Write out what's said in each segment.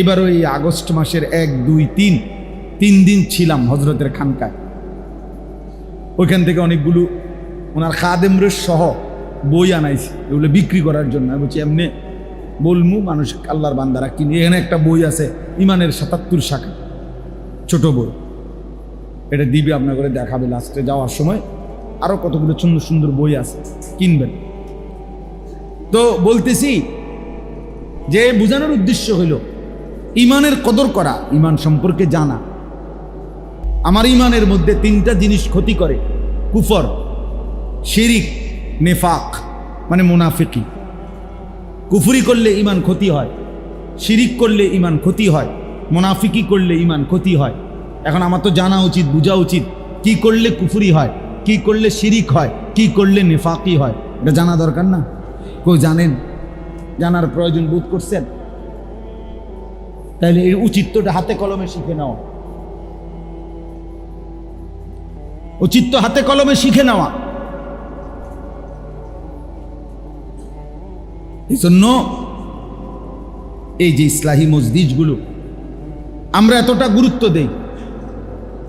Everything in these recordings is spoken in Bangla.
এবার ওই আগস্ট মাসের এক, দুই, তিন তিন দিন ছিলাম হজরতের খানকায়। ওইখান থেকে অনেকগুলো ওনার খাদেমরের সহ বই আনাইছি, এগুলো বিক্রি করার জন্য। বলছি, এমনি বলমু, মানুষ আল্লাহর বান্দারা কিনে। এখানে একটা বই আছে, ইমানের সাতাত্তর শাখা। ছোট বই। এটা দিবে আপনার করে দেখাবে লাস্টে যাওয়ার সময়। আরও কতগুলো সুন্দর সুন্দর বই আছে, কিনবেন। তো বলতেছি, যে বোঝানোর উদ্দেশ্য হইল ইমানের কদর করা, ইমান সম্পর্কে জানা। আমার ইমানের মধ্যে তিনটা জিনিস ক্ষতি করে, কুফর, শিরিক, নেফাক মানে মুনাফিকি। কুফুরি করলে ইমান ক্ষতি হয়, শিরিক করলে ইমান ক্ষতি হয়, মুনাফিকি করলে ইমান ক্ষতি হয়। এখন আমার তো জানা উচিত, বোঝা উচিত, কি করলে কুফুরি হয়, কি করলে শিরিক হয়, কি করলে নেফাকি হয়, এটা জানা দরকার না? কেউ জানেন? জানার প্রয়োজন বোধ করছেন? তাহলে এই উচিতটা হাতে কলমে শিখে নেওয়া উচিত তো হাতে কলমে শিখে নেওয়া। এই জন্য এই যে ইসলাহী মসজিদগুলো আমরা এতটা গুরুত্ব দেই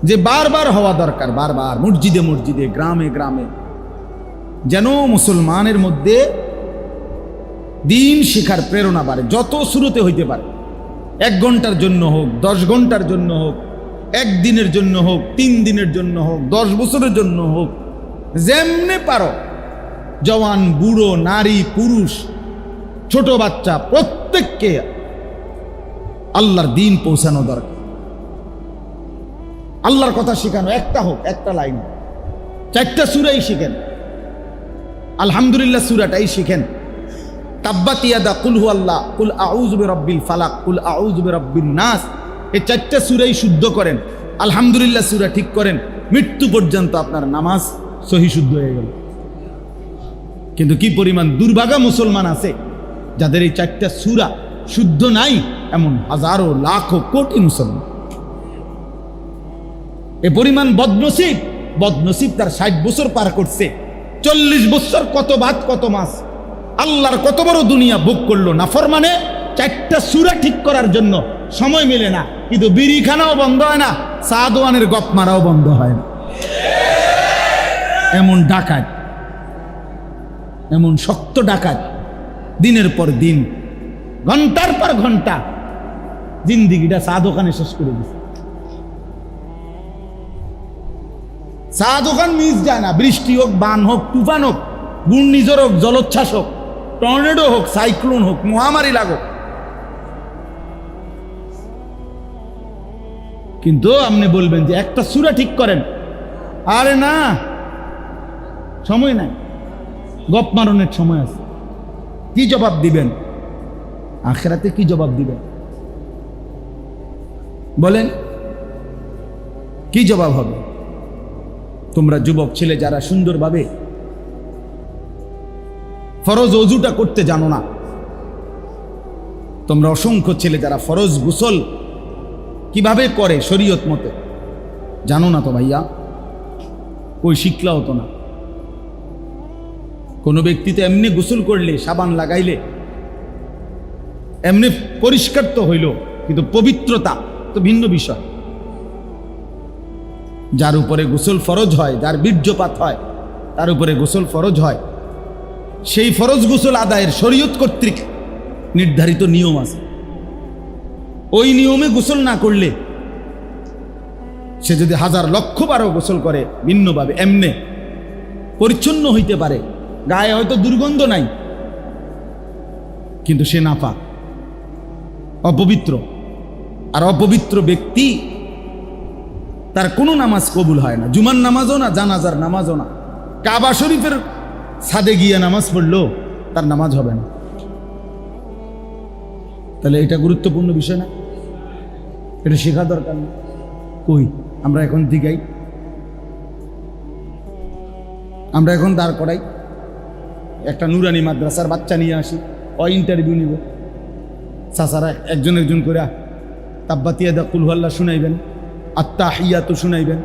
যে বারবার হওয়া দরকার, বারবার মসজিদে মসজিদে, গ্রামে গ্রামে, যেন মুসলমানের মধ্যে দিন শিখার প্রেরণা বাড়ে, যত শুরুতে হইতে পারে। এক ঘণ্টার জন্য হোক, দশ ঘণ্টার জন্য হোক, একদিনের জন্য হোক, তিন দিনের জন্য হোক, দশ বছরের জন্য হোক, যেমনে পারো, জওয়ান, বুড়ো, নারী, পুরুষ, ছোট বাচ্চা, প্রত্যেককে আল্লাহর দিন পৌঁছানো দরকার। আল্লাহর কথা শেখানো, একটা হোক, একটা লাইন চারটা সুরাই শিখেন। আলহামদুলিল্লাহ সুরাটাই শিখেন। তাব্বাত ইয়াদা কুল হু আল্লাহ কুল আউজ বে রব্বিল ফালাক, কুল আউজ বে রব্বিন নাস। এই চারটা সুরাই শুদ্ধ করেন। আলহামদুলিল্লাহ সুরা ঠিক করেন। মৃত্যু পর্যন্ত আপনার নামাজ সহি শুদ্ধ হয়ে গেল। কিন্তু কি পরিমাণ দুর্ভাগা মুসলমান আছে, যাদের এই চারটা সুরা শুদ্ধ নাই, এমন হাজারো, লাখো, কোটি মুসলমান। এ পরিমাণ বদনসিব বদনসিব তার ষাট বছর পার করছে। চল্লিশ বছর কত ভাত কত মাস? আল্লাহর কত বড় দুনিয়া ভোগ করল না? মানে চারটা সুরা ঠিক করার জন্য সময় মেলে না। কিন্তু বিড়িখানাও বন্ধ হয় না, সাদওয়ানের গপ মারাও বন্ধ হয় না। এমন ডাকাত, এমন শক্ত ডাকাত, দিনের পর দিন, ঘণ্টার পর ঘণ্টা জিন্দিগিটা চা দোকানে শেষ করে দিছে। চা দোকান মিস যায় না, বৃষ্টি হোক, বান হোক, তুফান হোক, ঘূর্ণিঝড় হোক, জলোচ্ছ্বাস হোক টর্নেডো হোক, সাইক্লোন হোক, মহামারী লাগুক। কিন্তু আপনি বলবেন যে একটা সুরা ঠিক করেন। আরে না, সময় নাই। গপ মারণের সময় আছে। কি জবাব দিবেন? আখেরাতে কি জবাব দিবেন? বলেন, কি জবাব হবে? তোমরা যুবক ছেলে যারা সুন্দরভাবে ফরজ অজুটা করতে জানো না। তোমরা অসংখ্য ছেলে যারা ফরজ গুসল কীভাবে করে শরীয়ত মতে। জানো না তো ভাইয়া? কই শিখলা হতো না। কোনো ব্যক্তি তো এমনি গোসল করলে, সাবান লাগাইলে, এমনি পরিষ্কার তো হইল, কিন্তু পবিত্রতা তো ভিন্ন বিষয়। যার উপরে গোসল ফরজ হয়, যার বীর্যপাত হয়, তার উপরে গোসল ফরজ হয় সেই ফরজ গোসল আদায়ের শরীয়ত কর্তৃক নির্ধারিত নিয়ম আছে। ওই নিয়মে গোসল না করলে সে যদি হাজার লক্ষ বারো গোসল করে ভিন্নভাবে, এমনে পরিচ্ছন্ন হইতে পারে। গায়ে হয়তো দুর্গন্ধ নাই, কিন্তু সে নাপা অপবিত্র। আর অপবিত্র ব্যক্তি তার কোনো নামাজ কবুল হয় না। জুমার নামাজও না, জানাজার নামাজও না। কাবা শরীফের ছাদে গিয়ে নামাজ পড়লেও তার নামাজ হবে না। তাহলে এটা গুরুত্বপূর্ণ বিষয় না? এটা শেখা দরকার না। কই? আমরা এখন দিগাই। আমরা এখন দাঁড় করাই। একটা নুরানি মাদ্রাসার বাচ্চা নিয়ে আসি, ও ইন্টারভিউ নিব। চাচারা একজন একজন করে তাব্বাতিয়া দা কুলহাল্লা শুনাইবেন আত্মা হিয়া তো শুনাইবেন।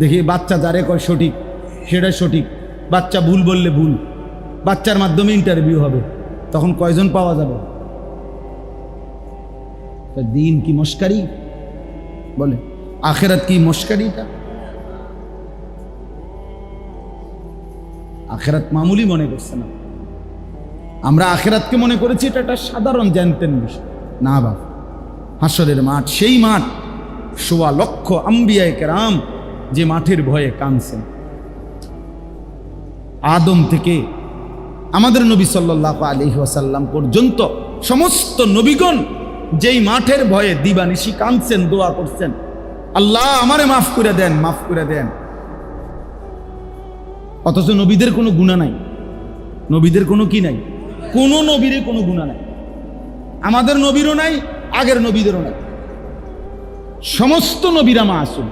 দেখি বাচ্চা যারে কয় সঠিক সেটাই সঠিক। বাচ্চা ভুল বললে ভুল। বাচ্চার মাধ্যমে ইন্টারভিউ হবে। তখন কয়জন পাওয়া যাবে? দিন কি মস্কারি? বলে, আখেরাত কি মস্কারিটা? আখেরাত মামুলি মনে করছে না। আমরা আখেরাতকে মনে করেছি, এটা একটা সাধারণ জানতেন বিষয়। না বাবা, হাসরের মাঠ, সেই মাঠ সোয়া লক্ষ আম্বিয়ায় কেরাম, যে মাঠের ভয়ে কানছেন আদম থেকে আমাদের নবী সাল্লাহ আলহি ওয়াসাল্লাম পর্যন্ত সমস্ত নবীগণ যেই মাঠের ভয়ে দিবানিশি কাঁদছেন, দোয়া করছেন, আল্লাহ আমারে মাফ করে দেন, মাফ করে দেন। অথচ নবীদের কোনো গুণা নাই। নবীদের কোনো কি নাই? কোনো নবীরে কোনো গুণা নাই। আমাদের নবীরও নাই, আগের নবীদেরও নাই। সমস্ত নবীরা মা আসুন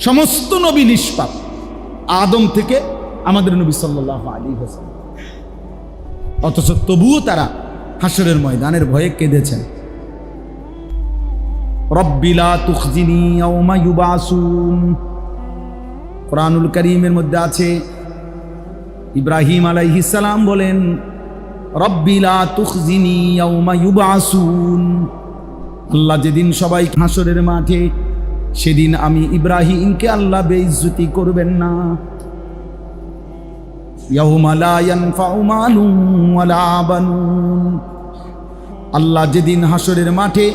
সমস্ত নবী নিষ্পাপ। আদম থেকে আমাদের নবী সাল্লাহ আলী হোসেন অথচ তবুও তারা হাসরের ময়দানের ভয়ে কেঁদেছেন। রব্বিলা তুখজিনি ইয়াউমা কোরআনুল করিমের মধ্যে আছে, ইব্রাহিম আলাইহিস সালাম বলেন রব্বিলা তুখজিনি ইয়াউমা ইউবাসুন। আল্লাহ যেদিন সবাই হাসরের মাঠে, সেদিন আমি ইব্রাহিমকে আল্লাহ বেইজ্জতি করবেন না। আল্লাহ যেদিন হাসরের মাঠে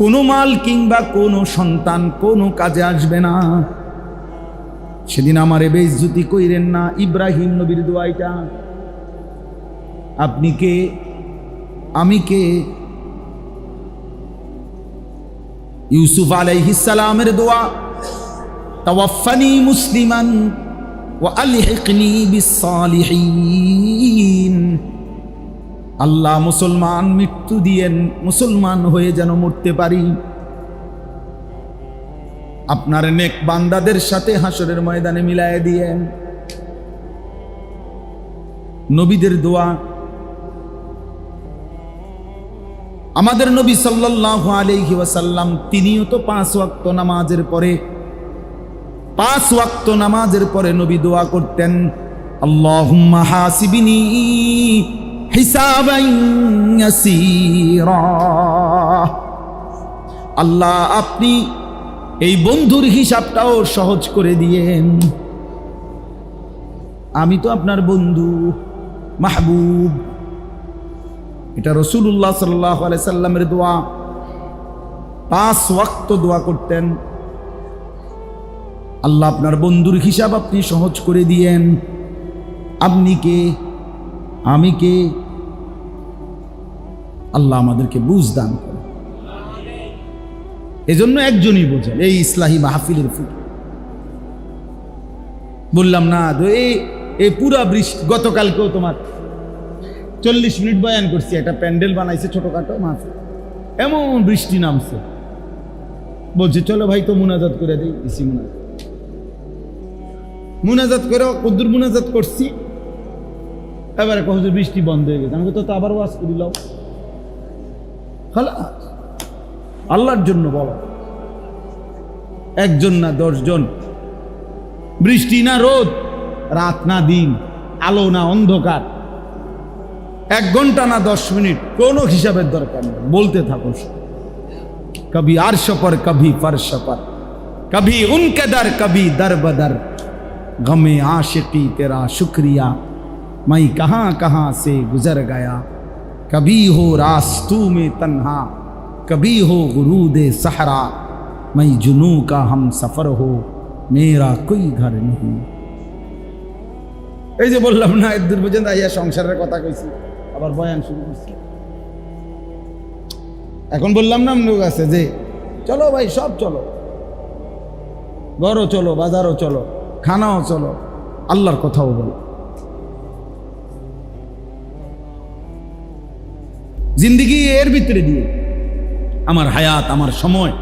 কোনো মাল কিংবা কোনো সন্তান কোনো কাজে আসবে না, সেদিন আমারে বেইজ্জতি কইরেন না, ইব্রাহিম নবীর দোয়াইটা, আপনি কে? আমি কে? ইউসুফ আলাইহিসালামের দোয়া তাওয়াফানি মুসলিমান আল্লাহ মুসলমান মৃত্যু দিয়েন, মুসলমান হয়ে যেন মরতে পারি। আপনার নেক বান্দাদের সাথে হাসরের ময়দানে মিলায় দিয়েন। নবীদের দোয়া। আমাদের নবী সাল্লাল্লাহু আলাইহি ওয়াসাল্লাম তিনিও তো পাঁচ ওয়াক্ত নামাজের পরে পাঁচ ওয়াক্ত নামাজের পরে নবী দোয়া করতেন আল্লাহ, আপনি এই বন্ধুর হিসাবটাও সহজ করে দিয়েন। আমি তো আপনার বন্ধু, মাহবুব। এটা রসুল্লাহ সাল্লাহ সাল্লামের দোয়া। পাঁচ ওয়াক্ত দোয়া করতেন। আল্লাহ আপনার বন্ধুর হিসাব আপনি সহজ করে দিয়েন। আপনি কে? আমি কে? আল্লাহ আমাদেরকে বুঝ দান করে এজন্য একজনই বোঝেন, এই ইসলাহী মাহফিলের ফুল। বললাম, না এই পুরা বৃষ্টি, গতকালকেও তোমার চল্লিশ মিনিট বয়ান করছি, একটা প্যান্ডেল বানাইছে ছোটখাটো মাছ এমন বৃষ্টি নামছে। বলছে, চলো ভাই, তো মুনাজাত করে দিই ইসি মুনাজাত। মুনাজাত করে, কদ্দুর মুনাজাত করছি। এবারে কহজে বৃষ্টি বন্ধ হয়ে গেছে। আমাকে তো আবার ওয়াজ করিলাম লও। আল্লাহর জন্য বলো। একজন না দশজন। বৃষ্টি না রোদ, রাত না দিন, আলো না অন্ধকার। এক ঘণ্টা না দশ মিনিট, কোনো হিসাবের দরকার নেই। বলতে থাকো। কবি আর সপর কবি পার সপর কবি উনকে দর, কবি দর বদর गमे आशिकी तेरा शुक्रिया मैं कहाँ कहाँ से गुजर गया कभी हो रास्तू में तन्हा कभी हो गुरूद सहरा मैं जुनू का हम सफर हो मेरा कोई घर नहीं এই যে বললাম না দূর পর্যন্ত আইয়া সংসারের কথা কইছি আবার বয়ান শুরু করছি এখন বললাম না লোক আছে যে চলো ভাই সব চলো ঘরও চলো বাজারও চলো খানাও চলো, আল্লাহর কথাও বলো। জিন্দিগি এর ভিতরে দিয়ে, আমার হায়াত, আমার সময়,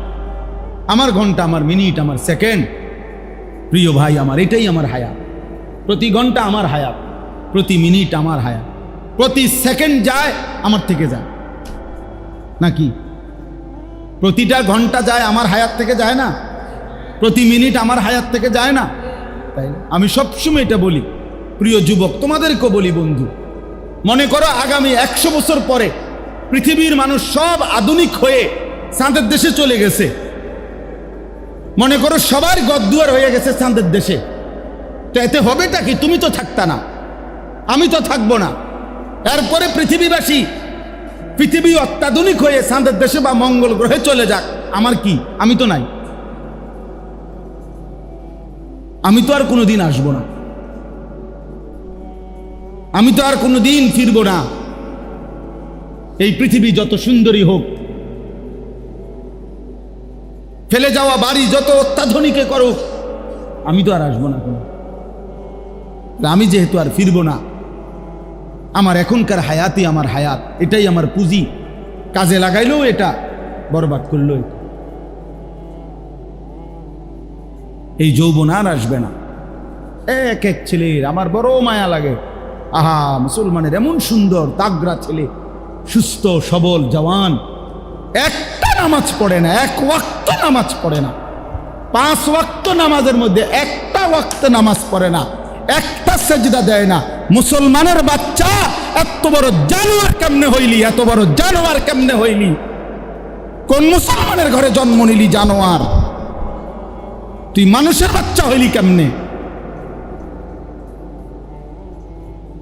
আমার ঘণ্টা, আমার মিনিট, আমার সেকেন্ড। প্রিয় ভাই, আমার এটাই আমার হায়াত। প্রতি ঘণ্টা আমার হায়াত, প্রতি মিনিট আমার হায়াত, প্রতি সেকেন্ড যায়, আমার থেকে যায়। নাকি? প্রতিটা ঘণ্টা যায়, আমার হায়াত থেকে যায় না? প্রতি মিনিট আমার হায়াত থেকে যায় না? আমি সবসময় এটা বলি, প্রিয় যুবক, তোমাদেরকেও বলি বন্ধু। মনে করো আগামী একশো বছর পরে পৃথিবীর মানুষ সব আধুনিক হয়ে চাঁদের দেশে চলে গেছে। মনে করো সবার গদ্দুয়ার হয়ে গেছে চাঁদের দেশে। তো এতে হবেটা কি? তুমি তো থাকতা না। আমি তো থাকব না। এরপরে পৃথিবীবাসী, পৃথিবী অত্যাধুনিক হয়ে চাঁদের দেশে বা মঙ্গল গ্রহে চলে যাক। আমার কি? আমি তো নাই। আমি তো আর কোনোদিন আসব না। আমি তো আর কোনোদিন ফিরব না। এই পৃথিবী যত সুন্দরী হোক, ফেলে যাওয়া বাড়ি যত অত্যাধুনিকে করুক, আমি তো আর আসব না কোনো। আমি যেহেতু আর ফিরব না, আমার এখনকার হায়াতই আমার হায়াত, এটাই আমার পুঁজি। কাজে লাগাইলেও এটা, বরবাদ করল এটা। এই যৌবন আর আসবে না। এক এক ছেলের আমার বড় মায়া লাগে। আহা, মুসলমানের এমন সুন্দর তাগরা ছেলে, সুস্থ, সবল, জওয়ান। একটা নামাজ পড়ে না, এক ওয়াক্ত নামাজ পড়ে না। পাঁচ ওয়াক্ত নামাজের মধ্যে একটা ওয়াক্ত নামাজ পড়ে না। একটা সেজদা দেয় না। মুসলমানের বাচ্চা, এত বড় জানোয়ার কেমনে হইলি? এত বড় জানোয়ার কেমনে হইলি? কোন মুসলমানের ঘরে জন্ম নিলি জানোয়ার? তুই মানুষের বাচ্চা হইলি কেমনে?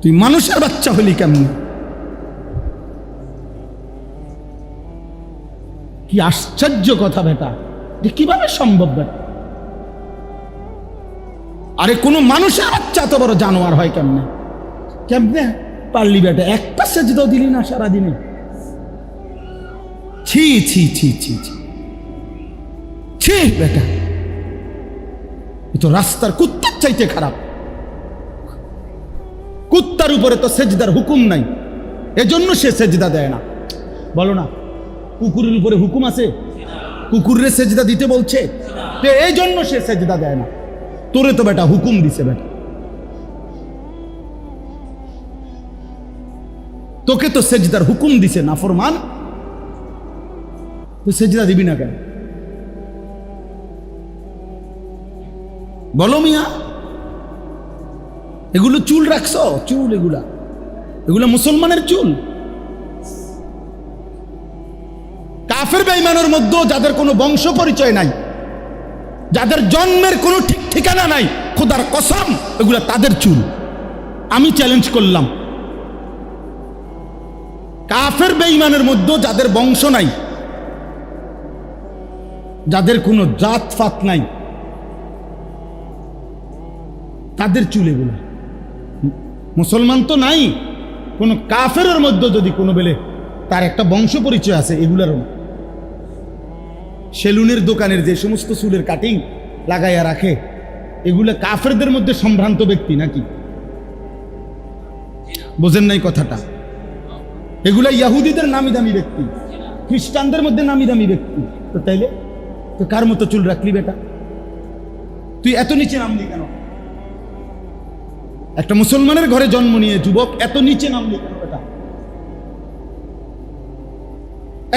তুই মানুষের বাচ্চা হইলি কেমনে? কি আশ্চর্য কথা বেটা। যে কীভাবে সম্ভব বেটা? আরে কোনো মানুষের বাচ্চা এত বড় জানোয়ার হয় কেমনে? কেমনে? পারলি বেটা, একটা সেজদাও দিলি না সারাদিনে। ছি ছি ছি ছি ছি। ছি, বেটা। এ তো রাস্তার কুত্তার চাইতে খারাপ। কুত্তার উপরে তো সেজদার হুকুম নাই। এজন্য সে সেজদা দেয় না। বলো না, কুকুরের উপরে হুকুম আছে? কুকুরের সেজদা দিতে বলছে? তো এই জন্য সে সেজদা দেয় না। তোরে তো বেটা হুকুম দিছে বেটা। তোকে তো সেজদার হুকুম দিছে না ফরমান তুই সেজদা দিবি না কেন? বলো মিয়া। এগুলো চুল রাখছো? চুল এগুলা। এগুলো মুসলমানের চুল। কাফের বেইমানের মধ্যেও যাদের কোনো বংশ পরিচয় নাই, যাদের জন্মের কোনো ঠিক ঠিকানা নাই, খোদার কসম, এগুলা তাদের চুল। আমি চ্যালেঞ্জ করলাম। কাফের বেইমানের মধ্যেও যাদের বংশ নাই, যাদের কোনো জাত ফাত নাই তাদের চুল এগুলো মুসলমান তো নাই, কোনো কাফেরের মধ্যে যদি কোনো বেলে তার একটা বংশ পরিচয় আছে এগুলারও সেলুনের দোকানের যে সমস্ত চুলের কাটিং লাগাইয়া রাখে, এগুলো কাফেরদের মধ্যে সম্ভ্রান্ত ব্যক্তি নাকি? বোঝেন নাই কথাটা। এগুলা ইয়াহুদিদের নামি দামি ব্যক্তি, খ্রিস্টানদের মধ্যে নামি দামি ব্যক্তি। তো তাইলে, তো কার মতো চুল রাখলি বেটা? তুই এত নিচে নামলি কেন? একটা মুসলমানের ঘরে জন্ম নিয়ে যুবক এত নিচে বেটা?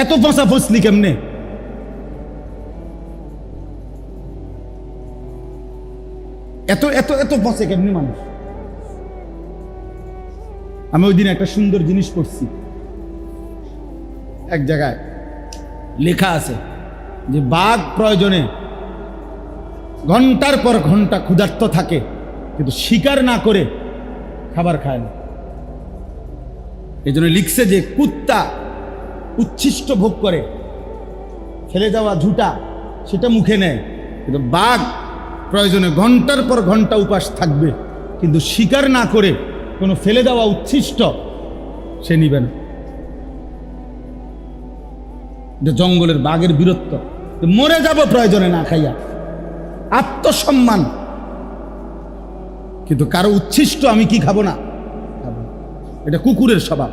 এত ফসা ফসলি কেমনে? এত এত এত ফসে কেমনি মানুষ? আমি ওই দিন একটা সুন্দর জিনিস পড়ছি। এক জায়গায় লেখা আছে যে বাঘ প্রয়োজনে ঘণ্টার পর ঘণ্টা ক্ষুধার্ত থাকে। কিন্তু শিকার না করে খাবার খায় না। এই জন্য লিখছে যে, কুত্তা উচ্ছিষ্ট ভোগ করে। ফেলে যাওয়া ঝুটা, সেটা মুখে নেয়। কিন্তু বাঘ প্রয়োজনে ঘণ্টার পর ঘণ্টা উপাস থাকবে। কিন্তু শিকার না করে কোনো ফেলে দেওয়া উচ্ছিষ্ট সে নিবে না। জঙ্গলের বাঘের বীরত্ব। মরে যাব প্রয়োজনে না খাইয়া। আত্মসম্মান কিন্তু কারও উচ্ছিষ্ট আমি কি খাব না? এটা কুকুরের স্বভাব।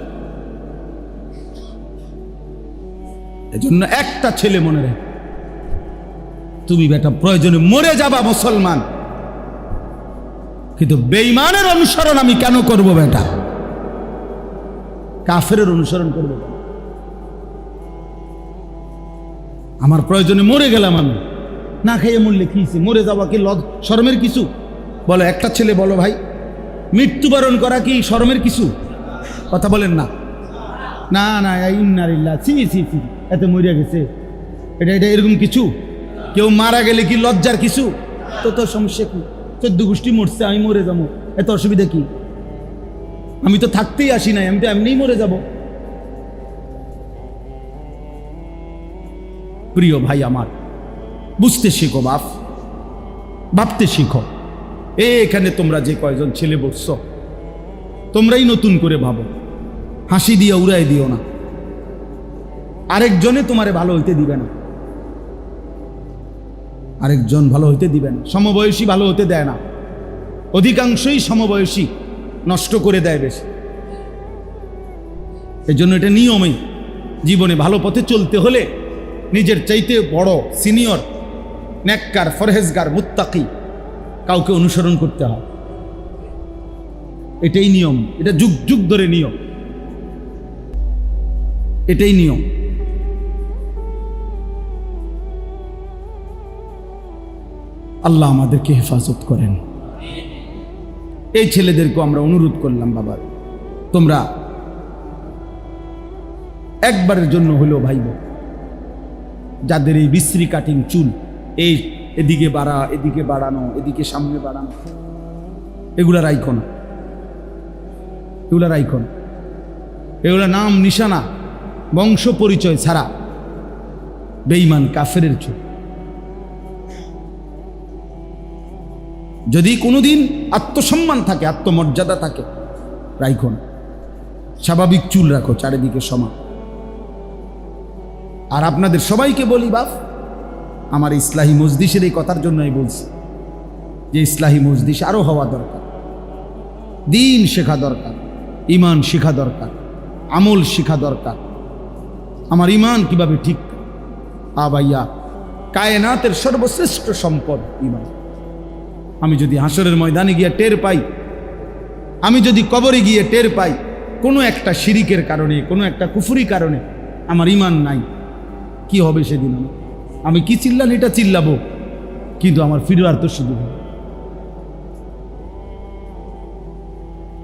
এজন্য একটা ছেলে মনে রাখ। তুমি বেটা প্রয়োজনে মরে যাবা মুসলমান। কিন্তু বেইমানের অনুসরণ আমি কেন করব বেটা? কাফের অনুসরণ করব? আমার প্রয়োজনে মরে গেলাম আমি। না খাইয়ে মরলে কি মরে যাওয়া কি লজ শরমের কিছু? বলো, একটা ছেলে বলো ভাই। মৃত্যুবরণ করা কি শরমের কিছু? কথা বলেন না। না না ইন্নারিল্লা সি সি সি এত মরিয়া গেছে। এটা এটা এরকম কিছু? কেউ মারা গেলে কি লজ্জার কিছু? তো তো সমস্যা কি? চোদ্দ গোষ্ঠী মরছে, আমি মরে যাব। এত অসুবিধা কি? আমি তো থাকতেই আসি নাই, আমি তো এমনিই মরে যাব। প্রিয় ভাই আমার, বুঝতে শিখো বাপ, ভাবতে শিখো। এখানে তোমরা যে কয়জন ছেলে বসছ, তোমরাই নতুন করে ভাবো। হাসি দিয়ে উড়াই দিও না। আরেকজনে তোমারে ভালো হইতে দিবে না। আরেকজন ভালো হইতে দিবে না। সমবয়সী ভালো হতে দেয় না। অধিকাংশই সমবয়সী নষ্ট করে দেয় বেশি। এই জন্য এটা নিয়মই। জীবনে ভালো পথে চলতে হলে নিজের চাইতে বড়, সিনিয়র নেককার ফরহেজগার, মুত্তাকি কাউকে অনুসরণ করতে হয়। এটাই নিয়ম। এটা যুগ যুগ ধরে নিয়ম। এটাই নিয়ম। আল্লাহ আমাদেরকে হেফাজত করেন। এই ছেলেদেরকে আমরা অনুরোধ করলাম, বাবা। তোমরা একবারের জন্য হলেও ভাইব। যাদের এই বিশ্রী কাটিং চুল, এই এদিকে বাড়া, এদিকে বাড়ানো, এদিকে সামনে বাড়ানো। এগুলা রাইখো না এগুলা রাইখো না এগুলা নাম, নিশানা, বংশ পরিচয় ছাড়া বেইমান কাফেরের চুল যদি কোনোদিন আত্মসম্মান থাকে, আত্মমর্যাদা থাকে রাইখো না স্বাভাবিক চুল রাখো, চারিদিকে সমান। আর আপনাদের সবাইকে বলি বাপ আমার ইসলাহী মজদিসের এই কথার জন্যই বলছি যে ইসলাহী মজদিস আরও হওয়া দরকার। দিন শেখা দরকার ইমান শেখা দরকার, আমল শেখা দরকার। আমার ইমান কীভাবে ঠিক? আ ভাইয়া, কায়নাতের সর্বশ্রেষ্ঠ সম্পদ ইমান আমি যদি হাসরের ময়দানে গিয়ে টের পাই, আমি যদি কবরে গিয়ে টের পাই, কোনো একটা শিরিকের কারণে, কোনো একটা কুফুরি কারণে আমার ইমান নাই, কি হবে সেদিন আমার? আমি কি চিল্লান এটা চিল্লাবো? কিন্তু আমার ফিরবার তো শুধু।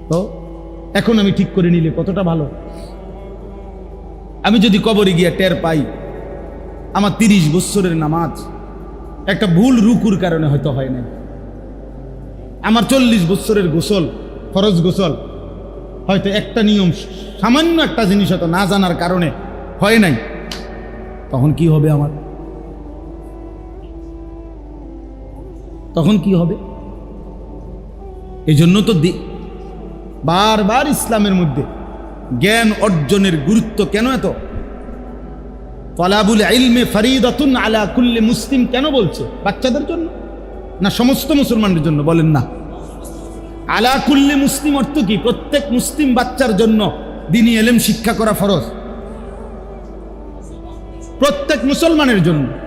তো, এখন আমি ঠিক করে নিলে কতটা ভালো? আমি যদি কবরে গিয়ে টের পাই, আমার তিরিশ বৎসরের নামাজ একটা ভুল রুকুর কারণে হয়তো হয় নাই। আমার চল্লিশ বৎসরের গোসল, ফরজ গোসল, হয়তো একটা নিয়ম সামান্য একটা জিনিস হয়তো না জানার কারণে হয় নাই। তখন কি হবে আমার? তখন কি হবে? এই জন্য তো বারবার ইসলামের মধ্যে জ্ঞান অর্জনের গুরুত্ব কেন এত? ফলাবুল ইলমে ফরিদাতুন আলা কুল্লে মুসলিম কেন বলছে? বাচ্চাদের জন্য? না সমস্ত মুসলমানদের জন্য? বলেন না। আলা কুল্লি মুসলিম অর্থ কি? প্রত্যেক মুসলিম বাচ্চার জন্য দিনী এলেম শিক্ষা করা ফরজ। প্রত্যেক মুসলমানের জন্য।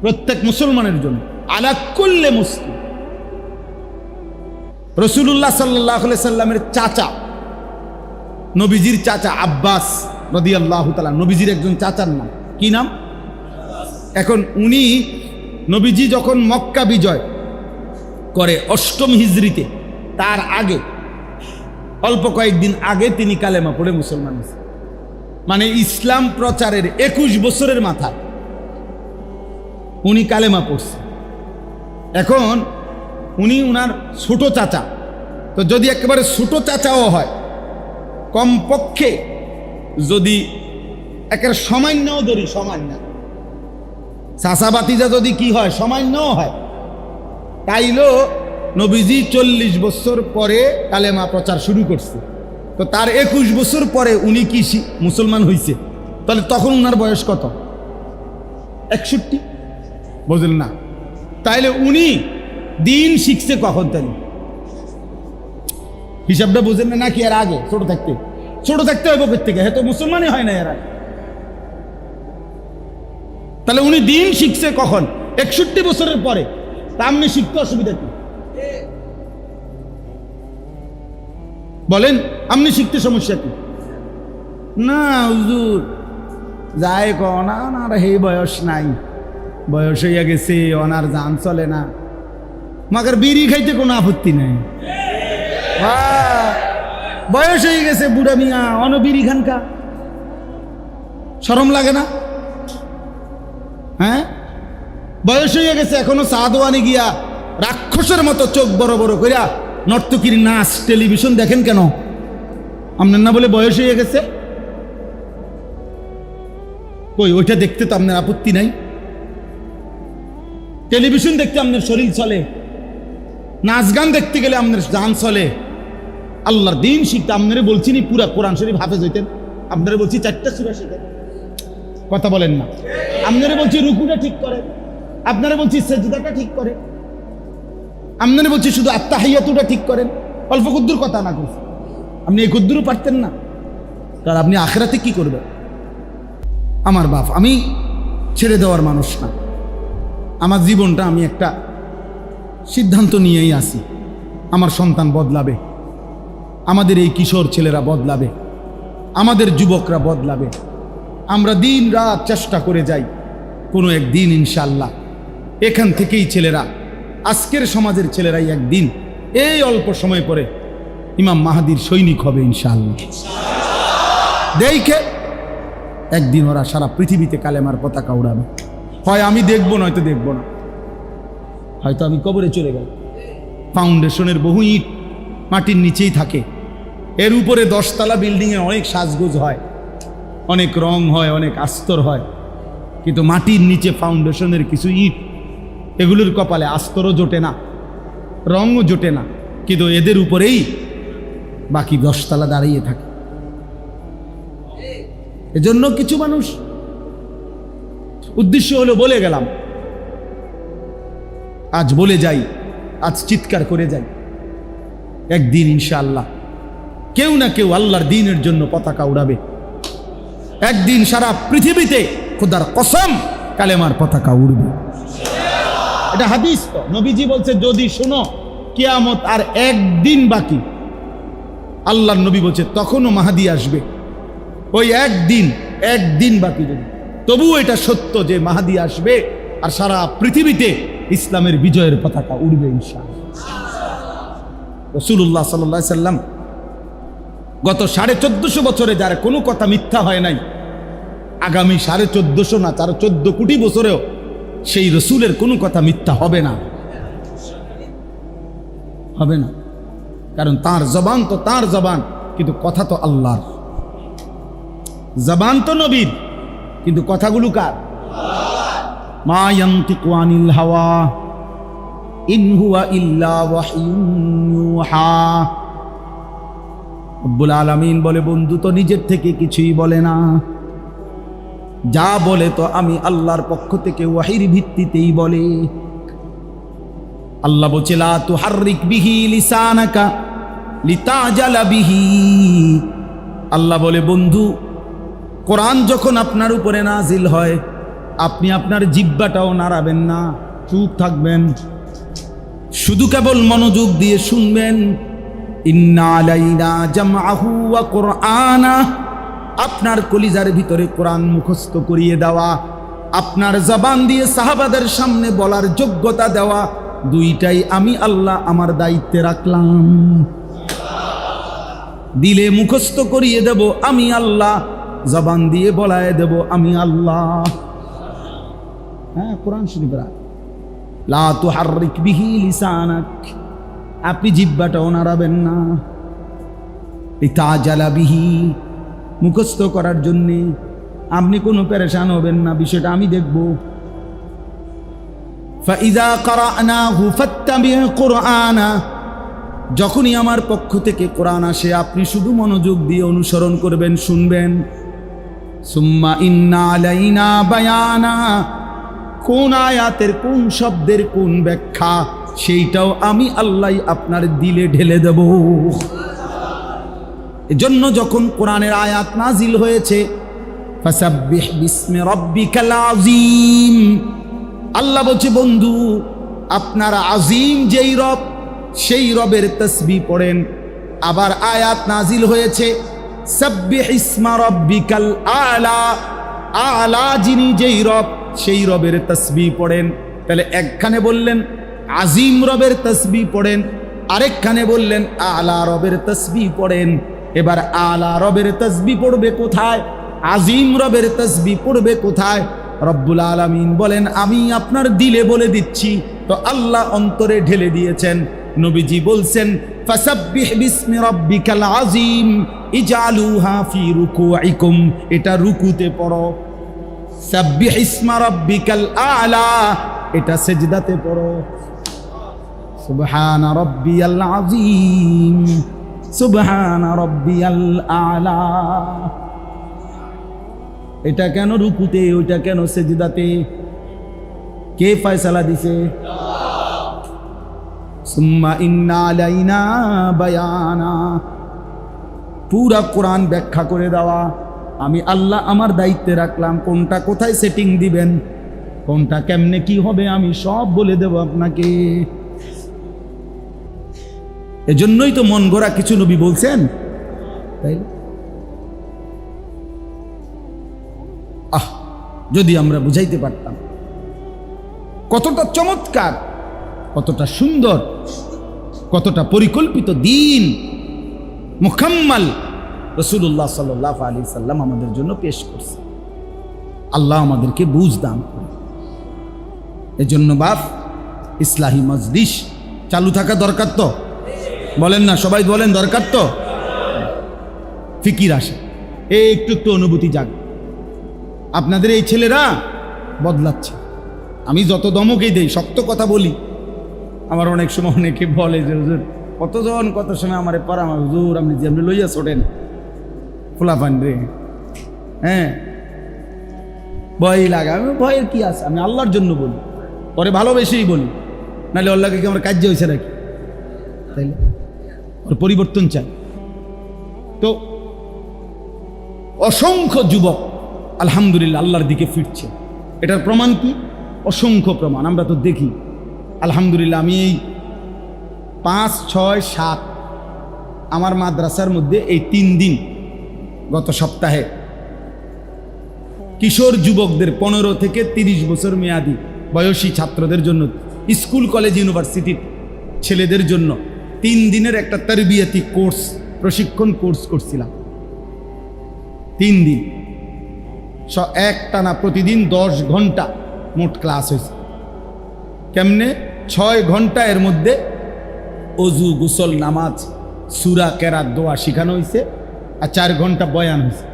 প্রত্যেক মুসলমানের জন্য। আলা কুল্লে মুসলিম। রসুল্লাহ সাল্লাহ সাল্লামের চাচা, নবীজির চাচা আব্বাস রদি আল্লাহ নবীজির একজন চাচার নাম। কি নাম? এখন উনি নবীজি যখন মক্কা বিজয় করে অষ্টম হিজড়িতে, তার আগে, অল্প কয়েকদিন আগে তিনি কালেমা পড়ে মুসলমান মানে ইসলাম প্রচারের একুশ বছরের মাথায় উনি কালেমা পড়ছে। এখন উনি উনার ছোট চাচা। তো যদি একেবারে ছোটো চাচাও হয়, কমপক্ষে যদি একের সামান্যও ধরি, সামান্য। চাচা বাতিজা যদি কি হয়, সামান্যও হয়, তাইলো নবীজি চল্লিশ বছর পরে কালেমা প্রচার শুরু করছে। তো তার একুশ বছর পরে উনি কি মুসলমান হইছে? তাহলে তখন উনার বয়স কত? একষট্টি? বুঝলেন না। তাইলে উনি দিন শিখছে কখন তাহলে হিসাবটা বুঝেন না, নাকি এর আগে? ছোট থাকতে। ছোট থাকতে হবে থেকে হ্যাঁ তো মুসলমানই হয় না এর। তাহলে উনি দিন শিখছে কখন? একষট্টি বছরের পরে। তা আপনি শিখতে অসুবিধা কি? বলেন, আপনি শিখতে সমস্যা কি? না, হুজুর। যায় ক না হে বয়স নাই। বয়স হইয়া গেছে ওনার জান চলে না। মাকার বিড়ি খাইতে কোনো আপত্তি নাই! বয়স হয়ে গেছে বুড়া মিয়া অনবিরি খানকা সরম লাগে না? হ্যাঁ? বয়স হয়ে গেছে, এখনও সাদওয়ানি গিয়া রাক্ষসের মতো চোখ বড় বড় কইরা নর্তকীর নাচ, টেলিভিশন দেখেন কেন? আপনার না বলে বয়স হয়ে গেছে? কই, ওইটা দেখতে তো আপনার আপত্তি নাই? টেলিভিশন দেখতে আপনার শরীর চলে নাচ গান দেখতে গেলে আপনার গান চলে। আল্লাহর দিন শিখতে আপনারে বলছি নি, পুরা কোরআন শরীফ হাফেজ হইতেন আপনারে বলছি চারটা সুরা শিখেন কথা বলেন না। আপনারে বলছি রুকুটা ঠিক করে। আপনারে বলছি সেজদাটা ঠিক করে। আপনারে বলছি শুধু আত্মাহাইয়াতুটা ঠিক করেন। অল্প কুদ্দুর কথা না করছি আপনি এই কুদ্দুরও পারতেন না। কারণ আপনি আখেরাতে কি করবেন? আমার বাপ, আমি ছেড়ে দেওয়ার মানুষ না। আমার জীবনটা আমি একটা সিদ্ধান্ত নিয়েই আসি। আমার সন্তান বদলাবে। আমাদের এই কিশোর ছেলেরা বদলাবে। আমাদের যুবকরা বদলাবে। আমরা দিন রাত চেষ্টা করে যাই। কোনো একদিন ইনশাল্লাহ এখান থেকেই ছেলেরা, আজকের সমাজের ছেলেরাই একদিন এই অল্প সময় পরে ইমাম মাহাদির সৈনিক হবে ইনশাল্লাহ দেখে একদিন ওরা সারা পৃথিবীতে কালেমার পতাকা উড়াবে। হয় আমি দেখব, নয়তো দেখব না। হয়তো আমি কবরে চলে গেল ফাউন্ডেশনের বহু ইট মাটির নিচেই থাকে। এর উপরে দশতলা বিল্ডিংয়ে অনেক সাজগোজ হয়। অনেক রং হয়, অনেক আস্তর হয়। কিন্তু মাটির নিচে ফাউন্ডেশনের কিছু ইট, এগুলোর কপালে আস্তরও জোটে না, রঙও জোটে না। কিন্তু এদের উপরেই বাকি দশতলা দাঁড়িয়ে থাকে। এজন্য কিছু মানুষ উদ্দেশ্য হলো বলে গেলাম। আজ বলে যাই, আজ চিৎকার করে যাই। একদিন ইনশাআল্লাহ কেউ না কেউ আল্লাহর দিনের জন্য পতাকা উড়াবে। একদিন সারা পৃথিবীতে খোদার কসম কালেমার পতাকা উড়বে। এটা হাদিস তো। নবীজি বলছে, যদি শুনো, কিয়ামত আর একদিন বাকি। আল্লাহর নবী বলছে, তখনও মাহাদি আসবে। ওই একদিন একদিন বাকি যদি। তবুও এটা সত্য যে মাহাদি আসবে আর সারা পৃথিবীতে ইসলামের বিজয়ের পতাকা উড়বে ইনশাআল্লাহ। রসুল্লাহ সাল্লাহ সাল্লাম গত সাড়ে চোদ্দশো বছরে যার কোনো কথা মিথ্যা হয় নাই, আগামী সাড়ে চোদ্দশো না তার চোদ্দ কোটি বছরেও সেই রসুলের কোনো কথা মিথ্যা হবে না। হবে না। কারণ তার জবান তো তার জবান, কিন্তু কথা তো আল্লাহর। জবান তো নবীর। কিন্তু কথাগুলো কার? মা ইয়ান্তিকু হাওয়া বলে, বন্ধু তো নিজের থেকে কিছুই বলে না। যা বলে তো আমি আল্লাহর পক্ষ থেকে ওয়াহির ভিত্তিতেই বলে। আল্লাহ বলছে, লা তুহাররিক বিহি লিসানাকা লিতাজালা বিহি। আল্লাহ বলে, বন্ধু কোরআন যখন আপনার উপরে নাজিল হয়, আপনি আপনার জিব্বাটাও নাড়াবেন না, চুপ থাকবেন। শুধু কেবল মনোযোগ দিয়ে শুনবেন আপনার কলিজার ভিতরে কোরআন মুখস্থ করিয়ে দেওয়া, আপনার জবান দিয়ে সাহাবাদের সামনে বলার যোগ্যতা দেওয়া, দুইটাই আমি আল্লাহ আমার দায়িত্বে রাখলাম। দিলে মুখস্থ করিয়ে দেব, আমি আল্লাহ জবান দিয়ে বলায় দেব আমি আল্লাহ। হ্যাঁ কোরআন শরীফ লা তুহাররিক বিহি লিসানাক। আপনি জিব্বাটাও নাড়াবেন না। তাজালা বিহি মুখস্থ করার জন্যে আপনি কোনো পেরেশান হবেন না, বিষয়টা আমি দেখব। যখনই আমার পক্ষ থেকে কোরআন আসে, আপনি শুধু মনোযোগ দিয়ে অনুসরণ করবেন, শুনবেন। সুম্মা ইন্না আলাইনা বায়ানা। কোন আয়াতের কোন শব্দের কোন ব্যাখ্যা, সেইটাও আমি আল্লাহ আপনার দিলে ঢেলে দেব। এজন্য যখন কোরআনের আয়াত নাজিল হয়েছে আল্লাহ বলছে, বন্ধু, আপনার আজিম যেই রব, সেই রবের তসবি পড়েন। আবার আয়াত নাজিল হয়েছে যিনি যেই রব, সেই রবের তসবি পড়েন। তাহলে একখানে বললেন, আজিম রবের তসবি পড়েন। আরেকখানে বললেন, আলা রবের তসবি পড়েন। এবার আলা রবের তসবি পড়বে কোথায়? আজিম রবের তসবি পড়বে কোথায়? রব্বুল আলামিন বলেন, আমি আপনার দিলে বলে দিচ্ছি। তো আল্লাহ অন্তরে ঢেলে দিয়েছেন। নবীজি বলছেন আজিম। ইজআলুহা ফি রুকুইকুম এটা রুকুতে পড়ো। সাব্বিহ ইসমা রাব্বিকাল আলা, এটা সেজদাতে পড়ো। সুবহান রব্বিয়াল আযীম, সুবহান রব্বিয়াল আলা। এটা কেন রুকুতে, ওইটা কেন সেজদাতে? কে ফয়সালা দিছে? সুম্মা ইন্না আলাইনা বায়ানা। পুরা কোরআন ব্যাখ্যা করে দেওয়া। আমি আল্লাহ আমার দায়িত্বে রাখলাম, কোনটা কোথায় সেটিং দিবেন, কোনটা কেমনে কি হবে আমি সব বলে দেব আপনাকে। এজন্যই তো মন গড়া কিছু নবী বলছেন। তাই আহ, যদি আমরা বুঝাইতে পারতাম। কতটা চমৎকার, কতটা সুন্দর, কতটা পরিকল্পিত দিন। মুখাম্মাল রসুল্লাহ সাল্লাহ আলী সাল্লাম আমাদের জন্য পেশ করছে। আল্লাহ আমাদেরকে বুঝ দান করে। এজন্য বাপ, ইসলাহী মজলিস চালু থাকা দরকার তো? বলেন না, সবাই বলেন দরকার তো? ফিকির আসে। এই একটু একটু অনুভূতি জাগ। আপনাদের এই ছেলেরা বদলাচ্ছে। আমি যত দমকেই দেই, শক্ত কথা বলি। আমার অনেক সময় অনেকে বলে যে কতজন, কত সময় আমার পরামর্শ, হুজুর, আপনি যে আপনি লইয়া ছোটেন ফুলাফান রে। হ্যাঁ? ভয় লাগে। আমি ভয়ের কি আছে? আমি আল্লাহর জন্য বলি। পরে ভালোবেসেই বলি। নাহলে আল্লাহকে কি আমার কার্য হয়েছে নাকি? তাইলে ওর পরিবর্তন চাই। তো অসংখ্য যুবক আলহামদুলিল্লাহ আল্লাহর দিকে ফিরছে। এটার প্রমাণ কি? অসংখ্য প্রমাণ। আমরা তো দেখি। আলহামদুলিল্লাহ আমি এই পাঁচ, ছয়, সাত। আমার মাদ্রাসার মধ্যে এই তিন দিন গত সপ্তাহে কিশোর যুবকদের পনেরো থেকে তিরিশ বছর মেয়াদি বয়সী ছাত্রদের জন্য স্কুল, কলেজ, ইউনিভার্সিটির ছেলেদের জন্য তিন দিনের একটা তরবিয়াতি কোর্স, প্রশিক্ষণ কোর্স করছিলাম। তিন দিন। স, একটানা প্রতিদিন দশ ঘণ্টা মোট ক্লাস হয়েছে। কেমনে? ছয় ঘণ্টা এর মধ্যে অজু, গুসল, নামাজ, সুরা, কেরাত, দোয়া শিখানো হয়েছে আর চার ঘণ্টা বয়ান হয়েছে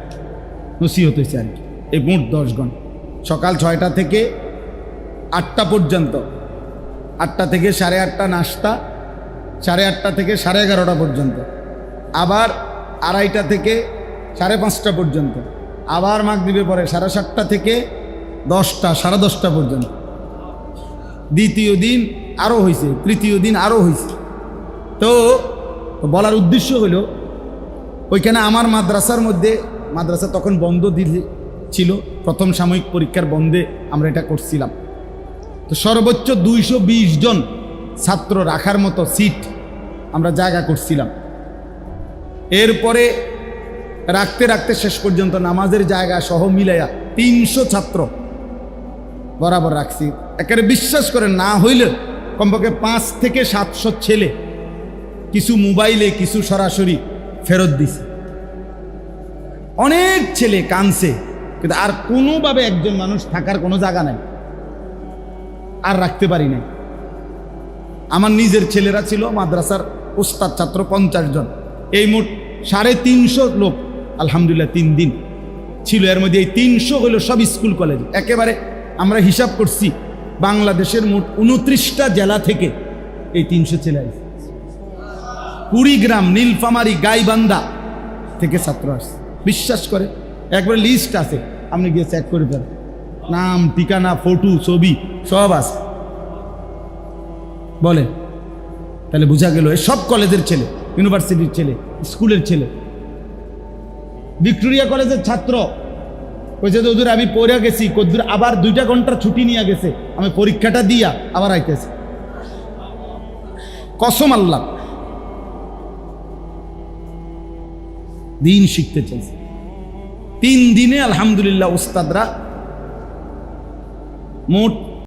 নসিহত হয়েছে আর কি। এই মোট দশ ঘণ্টা। সকাল ছয়টা থেকে আটটা পর্যন্ত। আটটা থেকে সাড়ে আটটা নাস্তা, সাড়ে আটটা থেকে সাড়ে এগারোটা পর্যন্ত। আবার আড়াইটা থেকে সাড়ে পাঁচটা পর্যন্ত। আবার মাগরিবে পরে সাড়ে সাতটা থেকে দশটা, সাড়ে দশটা পর্যন্ত। দ্বিতীয় দিন আরও হয়েছে তৃতীয় দিন আরও হয়েছে তো বলার উদ্দেশ্য হলো, ওইখানে আমার মাদ্রাসার মধ্যে, মাদ্রাসা তখন বন্ধ দিলে ছিল, প্রথম সাময়িক পরীক্ষার বন্ধে আমরা এটা করছিলাম। তো সর্বোচ্চ দুইশো বিশ জন ছাত্র রাখার মতো সিট আমরা জায়গা করছিলাম। এরপরে রাখতে রাখতে শেষ পর্যন্ত নামাজের জায়গা সহ মিলাইয়া তিনশো ছাত্র বরাবর রাখছি। একেবারে বিশ্বাস করেন, না হইলে কমপক্ষে পাঁচ থেকে সাতশো ছেলে কিছু মোবাইলে, কিছু সরাসরি ফেরত দিছে। অনেক ছেলে কানছে কিন্তু আর কোনোভাবে একজন মানুষ থাকার কোনো জায়গা নাই, আর রাখতে পারি নাই। আমার নিজের ছেলেরা ছিল মাদ্রাসার ওস্তাদ ছাত্র পঞ্চাশ জন। এই মোট সাড়ে তিনশো লোক, আলহামদুলিল্লাহ, তিন দিন ছিল। এর মধ্যে এই তিনশো হলো সব স্কুল কলেজ। একেবারে আমরা হিসাব করছি, বাংলাদেশের মোট উনত্রিশটা জেলা থেকে এই তিনশো ছেলে আসছে। কুড়িগ্রাম নীলফামারি গাইবান্ধা থেকে ছাত্র আসছে বিশ্বাস করে, একবার লিস্ট আছে। আপনি গিয়ে চেক করে ফেলেন। নাম, ঠিকানা ফটো ছবি, সব আছে। বলে, তাহলে বোঝা গেল সব কলেজের ছেলে ইউনিভার্সিটির ছেলে, স্কুলের ছেলে। ভিক্টোরিয়া কলেজের ছাত্র। কইছে যে হুজুর আমি পড়ে গেছি। কদ্দুর, আবার দুইটা ঘণ্টার ছুটি নিয়ে গেছে। আমি পরীক্ষাটা দিয়া আবার আইতেছি। কসম আল্লাহ। দিন শিখতে চাইছে। তিন দিনে আলহামদুলিল্লাহ উস্তাদরা মোট